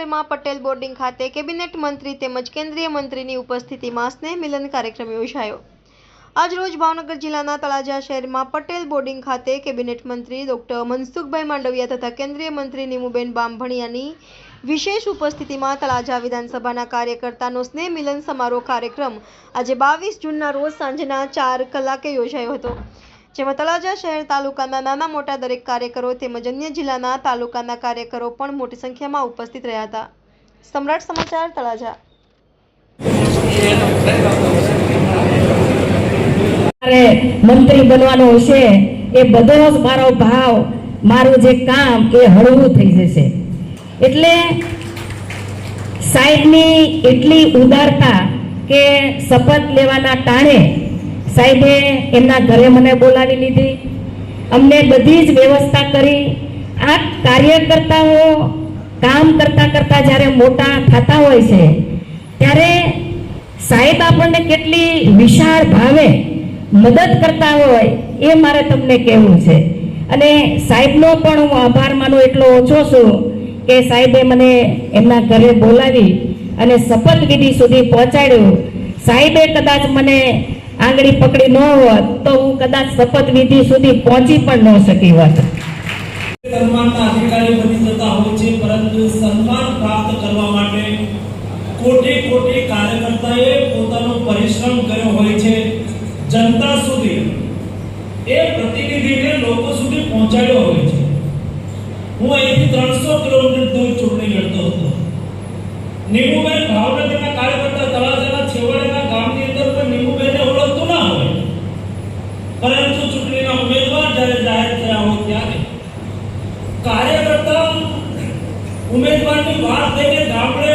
શહેરમાં પટેલ બોર્ડિંગ ખાતે કેબિનેટ મંત્રી તેમજ કેન્દ્રીય મંત્રીની ઉપસ્થિતિમાં સ્નેહ મિલન કાર્યક્રમ યોજાયો. આજરોજ ભાવનગર જિલ્લાના તળાજા શહેરમાં પટેલ બોર્ડિંગ ખાતે કેબિનેટ મંત્રી ડોક્ટર મનસુખભાઈ માંડવિયા તથા કેન્દ્રીય મંત્રી નીમુબેન બામભણિયાની વિશેષ ઉપસ્થિતિમાં તળાજા વિધાનસભાના કાર્યકર્તાનો સ્નેહ મિલન સમારોહ કાર્યક્રમ આજે બાવીસ જૂનના રોજ સાંજના ચાર કલાકે યોજાયો હતો. જેમાં તળાજા શહેર તાલુકાના નાના મોટા દરેક કાર્યકરો તેમજ અન્ય જિલ્લાના તાલુકાના કાર્યકરો પણ મોટી સંખ્યામાં ઉપસ્થિત રહ્યા હતા. સમ્રાટ સમાચાર, તળાજા. મંત્રી બનવાનો છે, એ બધો જ મારો ભાવ, મારું જે કામ, એ હળવું થઈ જશે. એટલે સાહેબની એટલી ઉદારતા કે શપથ લેવાના ટાણે સાહેબે એમના ઘરે મને બોલાવી લીધી. અમને બધી જ વ્યવસ્થા કરી. આ કાર્યકર્તાઓ કામ કરતા કરતા જ્યારે મોટા થતા હોય છે, ત્યારે સાહેબ આપણને કેટલી વિશાળ ભાવે મદદ કરતા હોય એ મારે તમને કહેવું છે. અને સાહેબનો પણ હું આભાર માનું એટલો ઓછો છું કે સાહેબે મને એમના ઘરે બોલાવી અને શપથવિધિ સુધી પહોંચાડ્યું. સાહેબે કદાચ મને આંગળી પકડી ન હોત તો હું કદાચ શપથ વિધિ સુધી પહોંચી પણ ન શકી હોત. પોતાનો પરિશ્રમ કર્યો હોય છે. જનતા સુધી, એ પ્રતિનિધિને લોકો સુધી પહોંચાડ્યો હોય છે. હું અહીંથી ત્રણસો કિલોમીટર દૂર ચૂંટણી લડતો હતો. નીમુબેન ત્યારે કાર્યકર્તા ઉમેદવારની વાત લઈને ગામડે